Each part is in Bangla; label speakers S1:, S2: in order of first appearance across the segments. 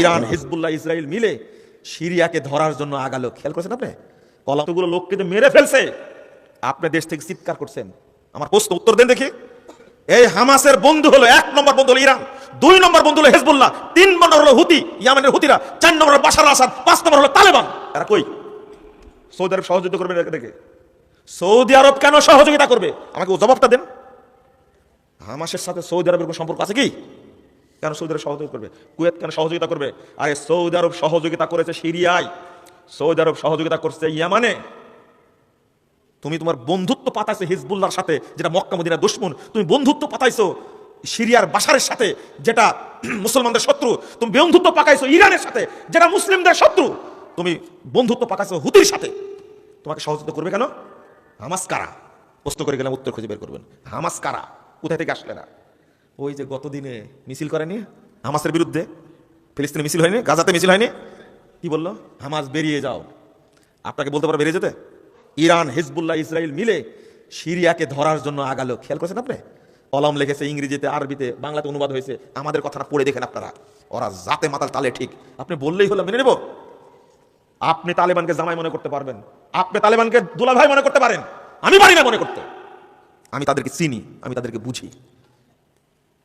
S1: ইরান হিজবুল্লাহ ইসরায়েল মিলে সিরিয়াকে ধরার জন্য আগালো। খেয়াল করেছেন আপনি? কলাতগুলো লোককে যে মেরে ফেলছে। আপনি দেশ থেকে চিৎকার করছেন। আমার প্রশ্ন উত্তর দেন দেখি। এই হামাসের বন্ধু হলো এক নম্বর বন্ধু হলো ইরান দুই নম্বর বন্ধু হলো হেজবুল্লাহ তিন নম্বর হলো হুতি ইয়ামেনের হুতিরা চার নম্বর হলো বাশার আসাদ পাঁচ নম্বর হলো তালেবান। এরা কই? সৌদি আরব সহযোগিতা করবে দেখে। সৌদি আরব কেন সহযোগিতা করবে? আমাকে জবাবটা দেন। হামাসের সাথে সৌদি আরবের কোনো সম্পর্ক আছে কি? কেন সৌদি আরব সহযোগিতা করবে? কুয়েত কেন সহযোগিতা করবে? আরে সৌদি আরব সহযোগিতা করেছে সিরিয়ায়। সৌদি আরব সহযোগিতা করছে ইয়ামানে। তুমি তোমার বন্ধুত্ব পাতাইছো হিজবুল্লাহর সাথে, যেটা মক্কা মদিনা দুশ্মন। তুমি বন্ধুত্ব পাতাইছো সিরিয়ার বাশারের সাথে, যেটা মুসলমানদের শত্রু। তুমি বন্ধুত্ব পাকাইছো ইরানের সাথে, যেটা মুসলিমদের শত্রু। তুমি বন্ধুত্ব পাকাইছো হুতির সাথে। তোমাকে সহযোগিতা করবে কেন? হামাস কারা? প্রশ্ন করে গেলাম, উত্তর খুঁজে বের করবেন। হামাস কারা? কোথায় থেকে আসলে না ওই যে গতদিনে মিছিল করেনি? হামাসের বিরুদ্ধে? ফিলিস্তিনে মিছিল হয়নি? গাজাতে মিছিল হয়নি? কি বলল? হামাস বেরিয়ে যাও। আপনাকে বলতে পারো বেরিয়ে যেতে? ইরান, হিজবুল্লাহ ইসরায়েল মিলে সিরিয়াকে ধরার জন্য আগালো। খেয়াল করেছেন আপনি? কলম লিখেছে, ইংরেজিতে, আরবিতে, বাংলাতে অনুবাদ হয়েছে। আমাদের কথাটা পড়ে দেখেন আপনারা। ওরা জাতে মাতাল, তালে ঠিক। আপনি বললেই হলো, মেনে নেব? আপনি তালেবানকে জামাই মনে করতে পারবেন। আপনি তালেবানকে দুলাভাই মনে করতে পারেন। আমি পারি না মনে করতে। আমি তাদেরকে চিনি, আমি তাদেরকে বুঝি।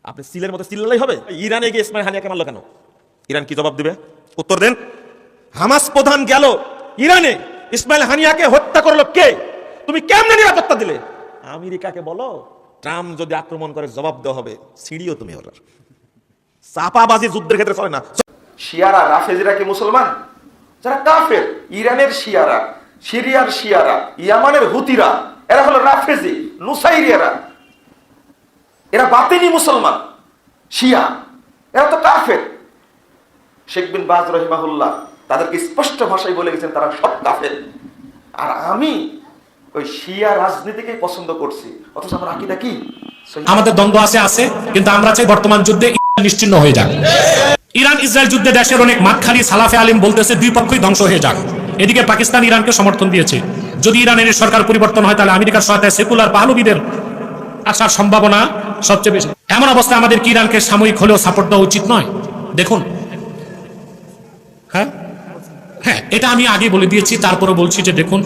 S1: আপনি সিলের মতো সিল্লাই হবে। ইরানে গিয়ে ইসমাইল হানিয়াকে মারলো কেন? ইরান কি জবাব দিবে? উত্তর দেন। হামাস প্রধান গেল ইরানে। ইসমাইল হানিয়াকে হত্যা করল কে? তুমি কেমনে নিরাপত্তা দিলে? আমেরিকাকে বলো। ট্রাম্প যদি আক্রমণ করে জবাব দেওয়া হবে, সিঁড়িও তুমি ওর চাপাবাজি যুদ্ধের ক্ষেত্রে চলে না।
S2: শিয়ারা, রাফেজরা কি মুসলমান? যারা কাফের, ইরানের শিয়ারা, সিরিয়ার শিয়ারা, ইয়ামানের হুতিরা, এরা হলো রাফেজি, নুসাইরিয়ারা। এরা বাতিনি মুসলমান, শিয়া, এরা তো কাফের। শেখ বিন বাজ রহিমাহুল্লাহ তাদেরকে স্পষ্ট ভাষায় বলে গেছেন, তারা সব কাফের। আর আমি ওই শিয়া পছন্দ করছি, অথচ আমার কি?
S3: আমাদের দ্বন্দ্ব আছে আছে, কিন্তু আমরা চাই বর্তমান যুদ্ধে নিশ্চিন্ন হয়ে যাক। ইরান, ইসরায়েল যুদ্ধে দেশের অনেক মাতখালি সালাফে আলিম বলতেছে দুই পক্ষই ধ্বংস হয়ে যাক। এদিকে পাকিস্তান ইরানকে সমর্থন দিয়েছে। যদি ইরানের সরকার পরিবর্তন হয়, তাহলে আমেরিকার সহায়তায় সেকুলার পাহলবিদের আসার সম্ভাবনা সবচেয়ে বেশি। এমন অবস্থায় আমাদের ইরানকে সাময়িক হলেও সাপোর্ট দেওয়া উচিত নয়। দেখুন। হ্যাঁ? হ্যাঁ এটা আমি আগে বলে দিয়েছি তারপরে বলছি যে দেখুন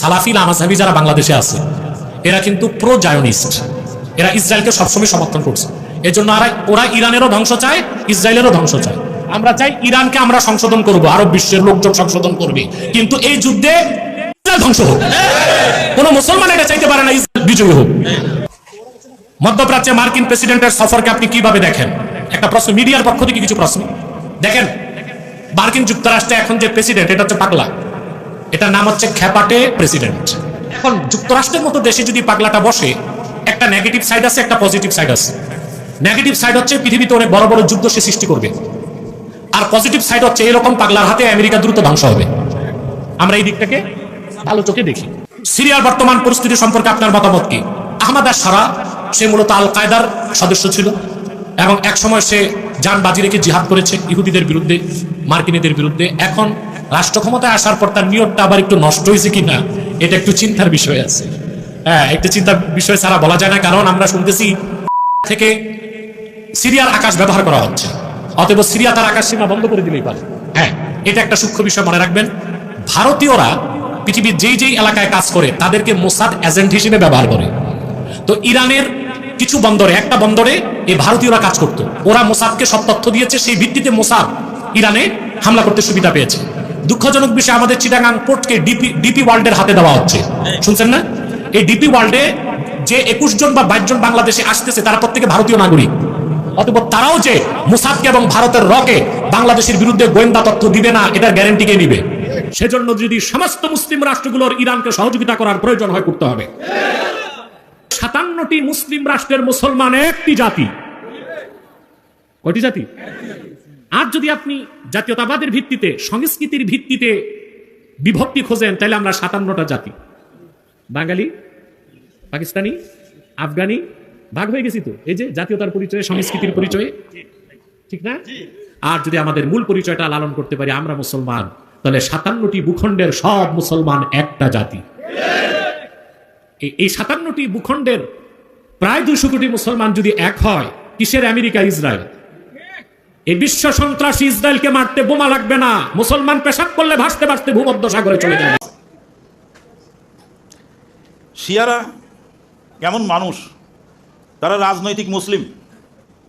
S3: সালাফিল আমাজাবি যারা বাংলাদেশে আছে, এরা কিন্তু প্রো জায়নিস্ট এরা ইসরায়েলকে সবসময় সমর্থন করছে। এজন্য আর ওরা ইরানেরও ধ্বংস চায়, ইসরায়েলেরও ধ্বংস চায়। আমরা চাই ইরানকে আমরা সংশোধন করব, আরব বিশ্বের লোকজন সংশোধন করবে। কিন্তু এই যুদ্ধে ধ্বংস হোক। কোন মুসলমান এটা চাইতে পারে না, ইসরায়েল বিজয়ী হোক। মধ্যপ্রাচ্যে মার্কিন প্রেসিডেন্টের সফরকে আপনি কীভাবে দেখেন? একটা প্রশ্ন, মিডিয়ার পক্ষ থেকে কিছু প্রশ্ন। দেখেন, মার্কিন যুক্তরাষ্ট্রে এখন যে প্রেসিডেন্ট, এটা হচ্ছে পাগলা। এটার নাম হচ্ছে খেপাটে প্রেসিডেন্ট। এখন যুক্তরাষ্ট্রের মতো দেশে যদি পাগলাটা বসে, একটা নেগেটিভ সাইড আছে, একটা পজিটিভ সাইড আছে। নেগেটিভ সাইড হচ্ছে পৃথিবীতে অনেক বড় বড় যুদ্ধ সে সৃষ্টি করবে। আর পজিটিভ সাইড হচ্ছে এরকম পাগলার হাতে আমেরিকা দ্রুত ধ্বংস হবে। আমরা এই দিকটাকে ভালো চোখে দেখি। সিরিয়ার বর্তমান পরিস্থিতি সম্পর্কে আপনার মতামত কি? আহমদ আর সারা সে মূলত আল কায়দার সদস্য ছিল এবং এক সময় সে যান বাজি রেখে জিহাদ করেছে ইহুদিদের বিরুদ্ধে, মার্কিনীদের বিরুদ্ধে। এখন রাষ্ট্র ক্ষমতায় আসার পর তার নিয়তটা আবার একটু নষ্ট হয়েছে কিনা, এটা একটু চিন্তার বিষয় আছে। হ্যাঁ একটু চিন্তার বিষয় ছাড়া বলা যায় না, কারণ আমরা শুনতেছি থেকে সিরিয়ার আকাশ ব্যবহার করা হচ্ছে, অতএব সিরিয়া তার আকাশ সীমা বন্ধ করে দিলেই পারে। হ্যাঁ এটা একটা সূক্ষ্ম বিষয় মনে রাখবেন। ভারতীয়রা পৃথিবীর যেই যেই এলাকায় কাজ করে, তাদেরকে মোসাদ এজেন্ট হিসেবে ব্যবহার করে। তো ইরানের কিছু বন্দরে, একটা বন্দরে এই ভারতীয়রা কাজ করতো। ওরা মোসাদকে সব তথ্য দিয়েছে, সেই ভিত্তিতে মোসাদ ইরানে হামলা করতে সুবিধা পেয়েছে। দুঃখজনক বিষয়, আমাদের চিটাগাং পোর্টকে ডিপি ডিপি ওয়ার্ল্ডের হাতে দেওয়া হচ্ছে। শুনছেন না? এই ডিপি ওয়ার্ল্ডে যে একুশ জন বা বাইশ জন বাংলাদেশে আসতেছে, তারা প্রত্যেকে ভারতীয় নাগরিক। অতএব তারাও যে মুসাদকে এবং ভারতের রকে বাংলাদেশের বিরুদ্ধে গোয়েন্দা তথ্য দিবে না, এটার গ্যারেন্টি কে নিবে? সেজন্য যদি সমস্ত মুসলিম রাষ্ট্রগুলোর ইরানকে সহযোগিতা করার প্রয়োজন হয়, করতে হবে। সাতান্নটি মুসলিম রাষ্ট্রের মুসলমান একটি জাতি। কয়টি জাতি? আর যদি আপনি জাতীয়তাবাদের ভিত্তিতে, সংস্কৃতির ভিত্তিতে বিভক্তি খোঁজেন, তাহলে আমরা সাতান্নটা জাতি। বাঙালি, পাকিস্তানি, আফগানি, ভাগ হয়ে গেছি তো? এই যে জাতীয়তার পরিচয়ে, সংস্কৃতির পরিচয়ে। ঠিক না? আর যদি আমাদের মূল পরিচয়টা লালন করতে পারি, আমরা মুসলমান, তাহলে সাতান্নটি ভূখণ্ডের সব মুসলমান একটা জাতি। এই সাতান্নটি ভূখণ্ডের প্রায় দুশো কোটি মুসলমান যদি এক হয়, কিসের আমেরিকা, ইসরায়েল? এই বিশ্ব সন্ত্রাসী ইসরায়েলকে মারতে বোমা লাগবে না। মুসলমান পেশাব করলে ভাসতে ভাসতে ভূমধ্য সাগরে চলে যাবে।
S4: শিয়ারা কেমন মানুষ? তারা রাজনৈতিক মুসলিম।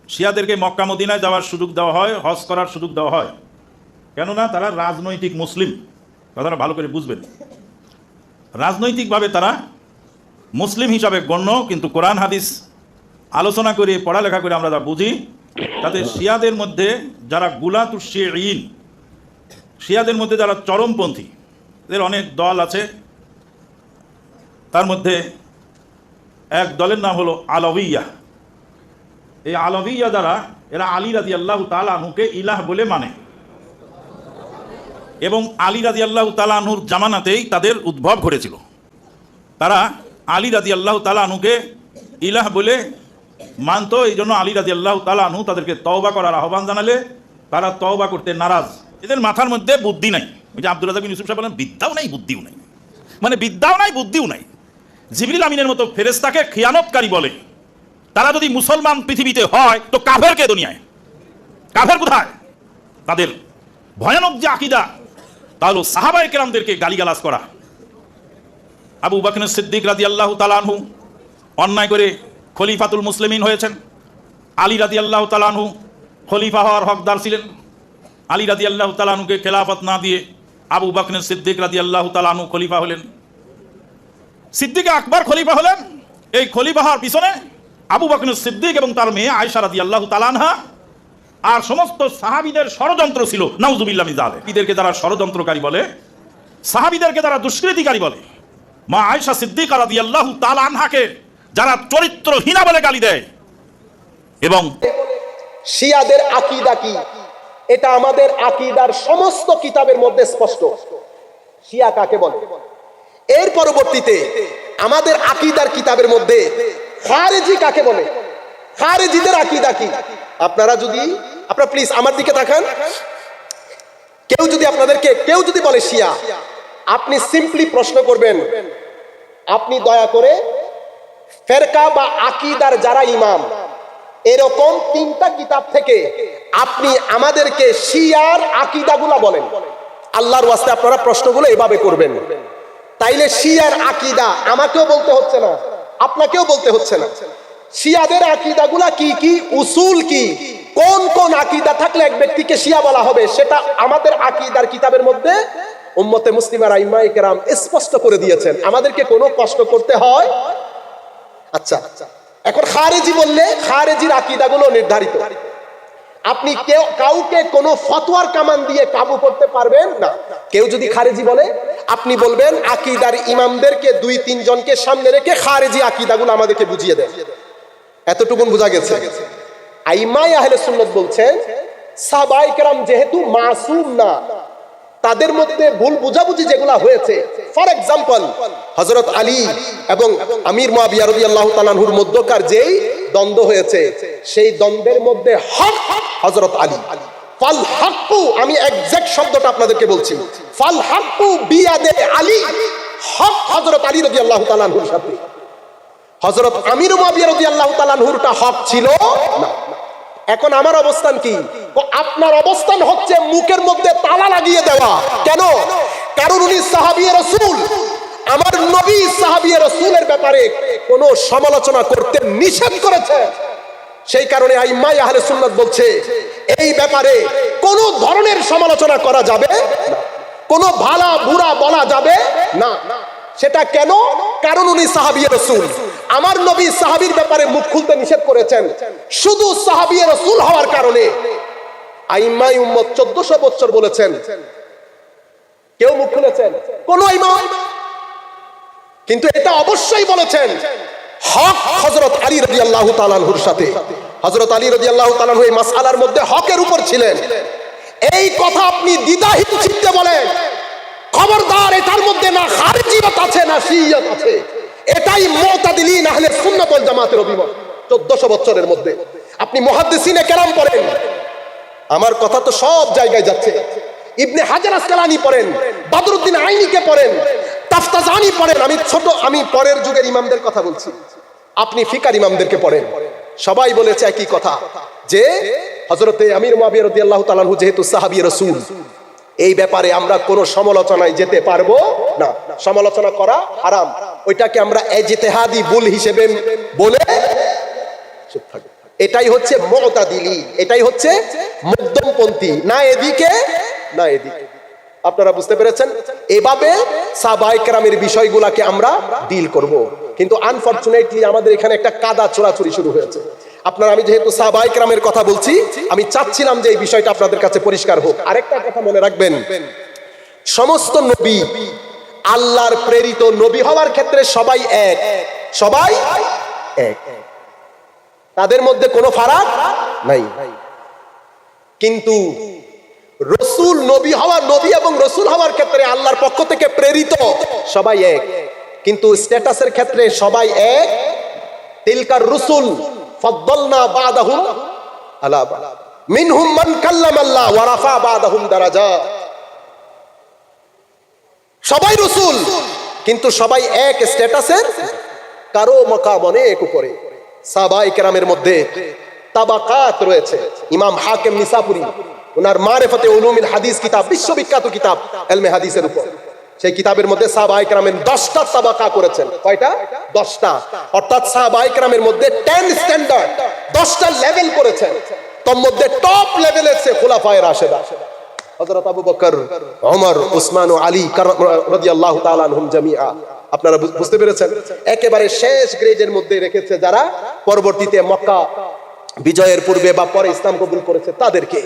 S4: শিয়াদেরকে মক্কা মদিনায় যাওয়ার সুযোগ দেওয়া হয়, হজ করার সুযোগ দেওয়া হয়। কেননা তারা রাজনৈতিক মুসলিম। কথাটা ভালো করে বুঝবেন। রাজনৈতিকভাবে তারা মুসলিম হিসাবে গণ্য কিন্তু কোরআন হাদিস আলোচনা করে পড়ালেখা করে আমরা যা বুঝি তাতে শিয়াদের মধ্যে যারা গুলাতু শিয়াইন শিয়াদের মধ্যে যারা চরমপন্থী এদের অনেক দল আছে। তার মধ্যে এক দলের নাম হলো আলভিয়া এই আলভিয়া দ্বারা এরা আলী রাজি আল্লাহ তালাহুকে ইলাহ বলে মানে। এবং আলী রাজি আল্লাহ তালাহুর জামানাতেই তাদের উদ্ভব ঘটেছিল। তারা আলী রাজি আল্লাহ তালাহুকে ইলাহ বলে মানতো এই জন্য আলী রাজি আল্লাহ তালাহু তাদেরকে তওবা করার আহ্বান জানালে। তারা তওবা করতে নারাজ। এদের মাথার মধ্যে বুদ্ধি নাই। ওই যে আব্দুল রাজাক ইউসুফ সাহেব বলেন, বিদ্যাও নাই, বুদ্ধিও নাই। মানে বিদ্যাও নাই, বুদ্ধিও নাই। জিবরিল আমিনের মতো ফেরেস্তাকে খিয়ানতকারী বলে। তারা যদি মুসলমান পৃথিবীতে হয়, তো কাফের কে দুনিয়ায়? কাফের কোথায়? তাদের ভয়ানক যে আকিদা তা হলো কেরামদেরকে গালিগালাজ করা। আবু বাকন সিদ্দিক রাজি আল্লাহ তালানহু অন্যায় করে খলিফাতুল মুসলিমিন হয়েছেন। আলী রাজি আল্লাহ তালানহু খলিফা হওয়ার হকদার ছিলেন। আলী রাজি আল্লাহ তালানুকে খেলাফত না দিয়ে আবু বাকন সিদ্দিক রাজি আল্লাহ তালানহু খলিফা হলেন। সিদ্দিকে আকবর খলিফা হলেন। এই খলিফা হওয়ার পিছনে আবু বকর সিদ্দিক এবং তার মেয়ে আয়সা রাদি আল্লাহ তালানহা আর সমস্ত সাহাবিদের ষড়যন্ত্র ছিল। নাউজুবিল্লাহ মিজালে এদেরকে যারা ষড়যন্ত্রকারী বলে, সাহাবিদেরকে যারা দুষ্কৃতিকারী বলে মা আয়সা সিদ্দিক রাদি আল্লাহ তালানহাকে যারা চরিত্রহীনা বলে গালি দেয় এবং
S5: শিয়াদের আকিদা কি? এটা আমাদের আকিদার সমস্ত কিতাবের মধ্যে স্পষ্ট। শিয়া কাকে বলে? এর পরবর্তীতে আমাদের আকিদার কিতাবের মধ্যে খারেজি কাকে বলে? খারেজিদের আকিদা কি? আপনারা যদি, আপনারা প্লিজ আমার দিকে তাকান। কেউ যদি আপনাদেরকে, কেউ যদি বলে শিয়া, আপনি সিম্পলি প্রশ্ন করবেন আপনি দয়া করে ফেরকা বা আকিদার যারা ইমাম, এরকম তিনটা কিতাব থেকে আপনি আমাদেরকে শিয়ার আকিদাগুলা বলেন। আল্লাহর ওয়াস্তে আপনারা প্রশ্নগুলো এভাবে করবেন। তাইলে শিয়ার আকিদা আমাকেও বলতে হচ্ছে না, আপনাকেও বলতে হচ্ছে না। শিয়াদের আকিদাগুলা কি কি, উসুল কি, কোন কোন আকিদা থাকলে এক ব্যক্তিকে শিয়া বলা হবে, সেটা আমাদের আকিদার কিতাবের মধ্যে উম্মতে মুসলিমার আইমাই কেরাম স্পষ্ট করে দিয়েছেন, আমাদেরকে কোনো কষ্ট করতে হয়? আচ্ছা এখন খারেজি বললে খারেজির আকিদাগুলো নির্ধারিত। আপনি কেউ, কাউকে কোনো ফতোয়ার কামান দিয়ে কাবু করতে পারবেন না। কেউ যদি খারেজি বলে, আপনি বলবেন আকিদার ইমামদেরকে দুই, তিনজনকে সামনে রেখে খারেজি আকিদাগুলো আমাদেরকে বুঝিয়ে দেন। এতটুকুন বোঝা গেছে। আইমাই আহলে সুন্নত বলছেন সাহাবাই কেরাম যেহেতু মাসুম না তাদের মধ্যে ভুল বুঝাবুঝি যেগুলো হয়েছে ফর এক্সাম্পল হজরত আলী এবং আমির মহাবিয়া রবি আল্লাহ তালানহুর মধ্যকার যেই দ্বন্দ্ব হয়েছে, সেই দ্বন্দ্বের মধ্যে হক হজরত আলী। ফাল হাক্কু, আমি এক্সাক্ট শব্দটা আপনাদেরকে বলছি। ফাল হাক্কু বিয়াদে আলী, হক হজরত আলী রবি আল্লাহ তালানহুর সাথে। হজরত আমির মহাবিয়া রবি আল্লাহ তালানহুরটা হক ছিল না। এখন আমার অবস্থান কি? আপনার অবস্থান হচ্ছে মুখের মধ্যে তালা লাগিয়ে দেওয়া। কেন? কারণ উনি সাহাবিয়ে রসুল। আমার নবী সাহাবিয়ে রসুলের ব্যাপারে কোনো সমালোচনা করতে নিষেধ করেছে। সেই কারণে আইমাই আহলে সুন্নাত বলছে, এই ব্যাপারে কোন ধরনের সমালোচনা করা যাবে কোনো ভালা বুড়া বলা যাবে না। সেটা কেন? কারণ উনি সাহাবিয়ে রসুল। আমার নবী সাহাবির ব্যাপারে মুখ খুলতে নিষেধ করেছেন। শুধু সাহাবিয়ে রসুল হওয়ার কারণে। আইমাই উম্মত চোদ্দশো বছর বলেছেন। কেউ মুখ খুলেছেন? কোন ইমাম? কিন্তু এটা অবশ্যই বলেছেন। হক হজরত আলী রবি আল্লাহ তালানহুর সাথে। হজরত আলী রবি আল্লাহ তালানহু এই মাসালার মধ্যে হকের উপর ছিলেন। এই কথা আপনি দ্বিধাহীন চিত্তে বলেন। খবরদার এটার মধ্যে না খারিজিয়ত আছে, না শিয়ত আছে। এটাই মুতাদিলিন আহলে সুন্নাত ওয়াল জামাতের অভিমত। 1400 বছরের মধ্যে। আপনি মুহাদ্দিসিনে কেরাম পড়েন। আমার কথা তো সব জায়গায় যাচ্ছে। ইবনে হাজার আসকালানি পড়েন, বদরুদ্দিন আইনিকে পড়েন, তাফতাজানি পড়েন। আমি ছোট, আমি পরের যুগের ইমামদের কথা বলছি। আপনি ফিকার ইমামদেরকে পড়েন। সবাই বলেছে একই কথা, যে হজরতে আমির মুয়াবিয়া রাদিয়াল্লাহু তাআলা আনহু যেহেতু সাহাবী রাসূল, এই ব্যাপারে আমরা কোনো সমালোচনায় যেতে পারব সমালোচনা করা হারাম। ওইটাকে আমরা এজতেহাদি ভুল হিসেবে বলে চুপ। এটাই হচ্ছে মতাদিলি, এটাই হচ্ছে মধ্যমপন্থী। না এদিকে না এদিকে। আপনারা বুঝতে পেরেছেন? এভাবে সাবাইকরামের বিষয়গুলাকে আমরা ডিল করব। কিন্তু আনফরচুনেটলি আমাদের এখানে একটা কাদা চোরাচুরি শুরু হয়েছে। আপনারা, আমি যেহেতু সাবাইকরামের কথা বলছি, আমি চাচ্ছিলাম যে এই বিষয়টা আপনাদের কাছে পরিষ্কার হোক। আরেকটা কথা মনে রাখবেন। সমস্ত নবী আল্লাহর প্রেরিত নবী হওয়ার ক্ষেত্রে সবাই এক। সবাই এক। তাদের মধ্যে কোনো ফারাক নাই। কিন্তু রসুল নবী হওয়া নবী এবং রসুল হওয়ার ক্ষেত্রে আল্লাহর পক্ষ থেকে প্রেরিত সবাই এক। কিন্তু স্ট্যাটাসের ক্ষেত্রে সবাই এক। তিলকার রসুল, ফদ্দলনা বাদাহুম আলা। মিনহুম মান কাল্লামাল্লাহ ওয়া রাফা বাদাহুম দারাজাত সবাই রসুল, কিন্তু সবাই এক স্ট্যাটাসের কারও মকাম অনেক উপরে। সাহাবাই কেরামের মধ্যে তাবাকাত রয়েছে। ইমাম হাকিম নিসাপুরি ওনার মারেফতে উলুমিল হাদিস কিতাব, বিশ্ববিখ্যাত কিতাব এলমে হাদিসের উপর। সেই কিতাবের মধ্যে সাহাবাই কেরামের দশটা তাবাকা করেছেন। কয়টা? দশটা। অর্থাৎ সাহাবাই কেরামের মধ্যে টেন স্ট্যান্ডার্ড, দশটা লেভেল করেছেন। তোর মধ্যে টপ লেভেলের সে খোলাফায় রাশেদা। হযরত আবু বকর, ওমর, উসমান ও আলী রাদিয়াল্লাহু তাআলা আনহুম জামিআ। আপনারা বুঝ- বুঝতে পেরেছেন? একেবারে শেষ গ্রেডের মধ্যে রেখেছে যারা পরবর্তীতে মক্কা বিজয়ের পূর্বে বা পরে ইসলাম কবুল করেছে তাদেরকে।